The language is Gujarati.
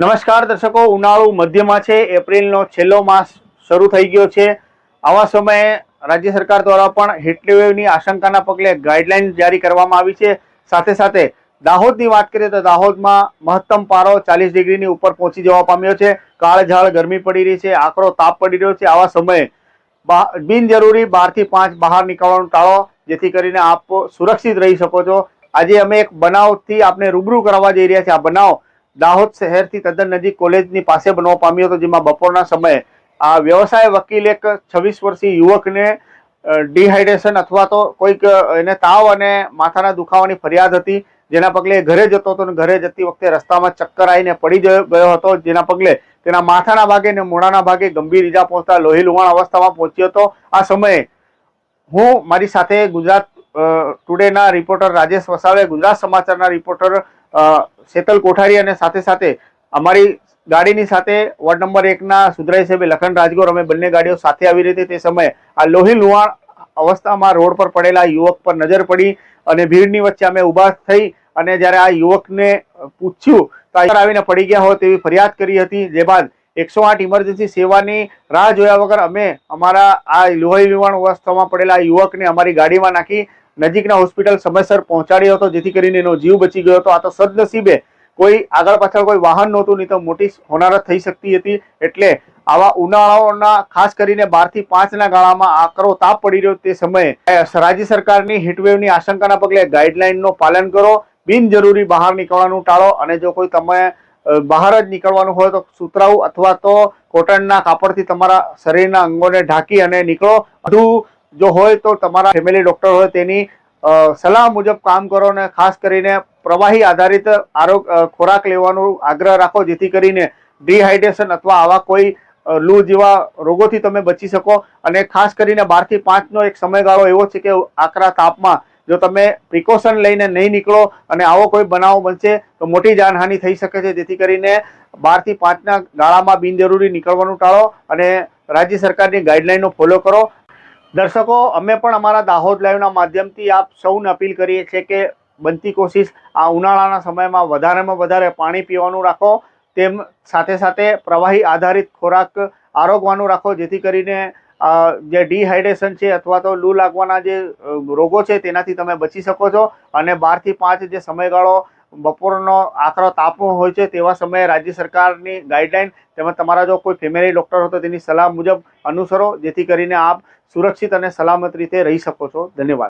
નમસ્કાર દર્શકો, ઉનાળુ મધ્યમાં છે, એપ્રિલનો છેલ્લો માસ શરૂ થઈ ગયો છે. આવા સમયે રાજ્ય સરકાર દ્વારા પણ હીટવેવની આશંકાના પગલે ગાઈડલાઇન જારી કરવામાં આવી છે. સાથે સાથે દાહોદની વાત કરીએ તો દાહોદમાં મહત્તમ પારો ચાલીસ ડિગ્રીની ઉપર પહોંચી જવા પામ્યો છે. કાળઝાળ ગરમી પડી રહી છે, આકરો તાપ પડી રહ્યો છે. આવા સમયે બિનજરૂરી બારથી પાંચ બહાર નીકળવાનું ટાળો, જેથી કરીને આપ સુરક્ષિત રહી શકો છો. આજે અમે એક બનાવથી આપને રૂબરૂ કરવા જઈ રહ્યા છીએ. આ બનાવ દાહોદ શહેરથી તદ્દન નજીક કોલેજની પાસે બનવા પામ્યો હતો, જેમાં બપોરના સમયે આ વ્યવસાય વકીલ એક છવ્વીસ વર્ષીય યુવકને ડિહાઇડ્રેશન અથવા તો કોઈક એને તાવ અને માથાના દુખાવાની ફરિયાદ હતી, જેના પગલે ઘરે જતો હતો અને ઘરે જતી વખતે રસ્તામાં ચક્કર આવીને પડી ગયો હતો, જેના પગલે તેના માથાના ભાગે અને મોડાના ભાગે ગંભીર ઈજા પહોંચતા લોહી લુહાણ અવસ્થામાં પહોંચ્યો હતો. આ સમયે હું મારી સાથે ગુજરાત ટુડેના રિપોર્ટર રાજેશ વસાવે, ગુજરાત સમાચારના રિપોર્ટર શેતલ કોઠારી અને સાથે સાથે અમારી ગાડીની સાથે વોર્ડ નંબર એકના સુધરાઈ સાહેબ લખન રાજગોર, અમે બંને ગાડીઓ સાથે આવી રહી હતી તે સમયે આ લોહી લુહાણ અવસ્થામાં રોડ પર પડેલા યુવક પર નજર પડી અને ભીડની વચ્ચે અમે ઊભા થઈ અને જ્યારે આ યુવકને પૂછ્યું તો આવીને પડી ગયા હોય તેવી ફરિયાદ કરી હતી. જે બાદ એકસો આઠ ઇમરજન્સી સેવાની રાહ જોયા વગર અમે અમારા આ લોહી લુહાણ અવસ્થામાં પડેલા યુવકને અમારી ગાડીમાં નાખી નજીકના હોસ્પિટલ સમયસર પહોંચાડ્યો હતો, જેથી કરીને એનો જીવ બચી ગયો હતો. આ તો સદનસીબે કોઈ આગળ પાછળ કોઈ વાહન નહોતું, નહીં તો મોટી હોનારત થઈ શકતી હતી. એટલે આવા ઉનાળાઓના, ખાસ કરીને બારથી પાંચના ગાળામાં આકરો તાપ પડી રહ્યો તે સમયે રાજ્ય સરકારની હીટવેવની આશંકાના પગલે ગાઈડલાઈનનું પાલન કરો, બિનજરૂરી બહાર નીકળવાનું ટાળો, અને જો કોઈ તમે બહાર જ નીકળવાનું હોય તો સુતરાઉ અથવા તો કોટનના કાપડથી તમારા શરીરના અંગોને ઢાંકી અને નીકળો. વધુ જો હોય તો તમારા ફેમિલી ડોક્ટર હોય તેની સલાહ મુજબ કામ કરો અને ખાસ કરીને પ્રવાહી આધારિત આરોગ્ય ખોરાક લેવાનો આગ્રહ રાખો, જેથી કરીને ડિહાઇડ્રેશન અથવા આવા કોઈ લૂ જેવા રોગોથી તમે બચી શકો. અને ખાસ કરીને બારથી પાંચનો એક સમયગાળો એવો છે કે આકરા તાપમાં જો તમે પ્રિકોશન લઈને નહીં નીકળો અને આવો કોઈ બનાવ બનશે, તો મોટી જાનહાનિ થઈ શકે છે. જેથી કરીને બારથી પાંચના ગાળામાં બિનજરૂરી નીકળવાનું ટાળો અને રાજ્ય સરકારની ગાઈડલાઈનનો ફોલો કરો. દર્શકો, અમે પણ અમારા દાહોદ લાઈવના માધ્યમથી આપ સૌને અપીલ કરીએ છીએ કે બનતી કોશિશ આ ઉનાળાના સમયમાં વધારેમાં વધારે પાણી પીવાનું રાખો. તેમ સાથે સાથે પ્રવાહી આધારિત ખોરાક આરોગવાનું રાખો, જેથી કરીને જે ડિહાઇડ્રેશન છે અથવા તો લૂ લાગવાના જે રોગો છે તેનાથી તમે બચી શકો છો. અને બારથી પાંચ જે સમયગાળો બપોરનો આકરો તાપો હોય છે તેવા સમયે રાજ્ય સરકારની ગાઈડલાઇન તેમજ તમારા જો કોઈ ફેમિલી ડૉક્ટર હોય તો તેની સલાહ મુજબ અનુસરો, જેથી કરીને આપ સુરક્ષિત અને સલામત રીતે રહી શકો છો. ધન્યવાદ.